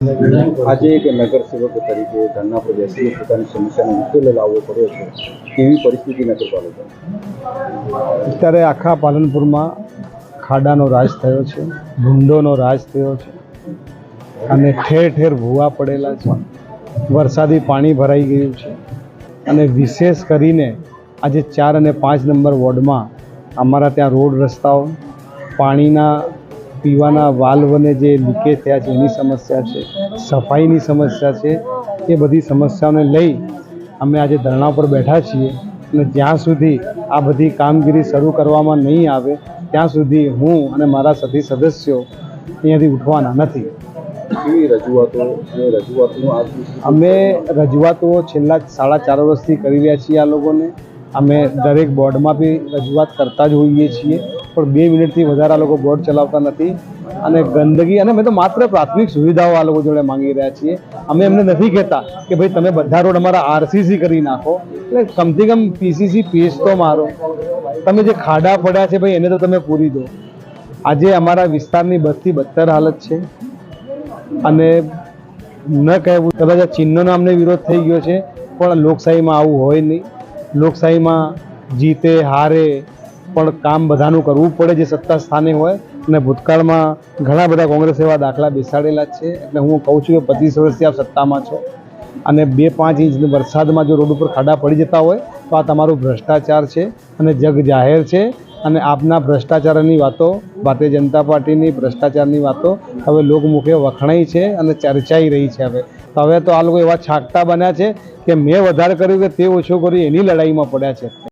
આજે એક નગરસેવક તરીકે ધરના પર બેસીને પોતાની સમસ્યાનો ઉકેલ લાવવો પડ્યો છે, કેવી પરિસ્થિતિ નગરપાલિકા અત્યારે આખા પાલનપુરમાં ખાડાનો રાજ થયો છે, ભૂંડોનો રાજ થયો છે, અને ઠેર ઠેર ભૂવા પડેલા છે, વરસાદી પાણી ભરાઈ ગયું છે, અને વિશેષ કરીને આજે ચાર અને પાંચ નંબર વોર્ડમાં અમારા ત્યાં રોડ રસ્તાઓ, પાણીના પીવાના વાલ્વને જે લીકેજ થયા છે એની સમસ્યા છે સફાઈની સમસ્યા છે એ બધી સમસ્યાઓને લઈ અમે આજે ધરણા પર બેઠા છીએ અને જ્યાં સુધી આ બધી કામગીરી શરૂ કરવામાં નહીં આવે ત્યાં સુધી હું અને મારા સધી સદસ્યો અહીંયાથી ઉઠવાના નથી. અમે રજૂઆતો છેલ્લા સાડા ચાર વર્ષથી કરી રહ્યા છીએ આ લોકોને. અમે દરેક બોર્ડમાં બી રજૂઆત કરતા જ હોઈએ છીએ. પણ બે મિનિટથી વધારે આ લોકો બોર્ડ ચલાવતા નથી. અને ગંદકી, અને અમે તો માત્ર પ્રાથમિક સુવિધાઓ આ લોકો જોડે માંગી રહ્યા છીએ. અમે એમને નથી કહેતા કે ભાઈ તમે બધા રોડ અમારા આરસીસી કરી નાખો. એટલે કમથી કમ પીસીસી પીસ તો મારો. તમે જે ખાડા પડ્યા છે ભાઈ એને તો તમે પૂરી દો. આજે અમારા વિસ્તારની બસથી બદતર હાલત છે. અને ન કહેવું કદાચ આ ચિહ્નનો અમને વિરોધ થઈ ગયો છે, પણ લોકશાહીમાં આવું હોય નહીં. લોકશાહીમાં જીતે, હારે પણ કામ બધાનું કરવું પડે જે સત્તા સ્થાને હોય. અને ભૂતકાળમાં ઘણા બધા કોંગ્રેસ એવા દાખલા બેસાડેલા છે. એટલે હું કહું છું કે પચીસ વર્ષથી આપ સત્તામાં છો. અને બે પાંચ ઇંચ વરસાદમાં જો રોડ ઉપર ખાડા પડી જતા હોય, તો આ તમારું ભ્રષ્ટાચાર છે અને જગ જાહેર છે. અને આપના ભ્રષ્ટાચારની વાતો, ભારતીય જનતા પાર્ટીની ભ્રષ્ટાચારની વાતો હવે લોકમુખે વખણાઈ છે અને ચર્ચાઈ રહી છે હવે. તો હવે તો આ લોકો એવા છાકટા બન્યા છે કે મેં વધારે કર્યું કે તે ઓછું કર્યું, એની લડાઈમાં પડ્યા છે.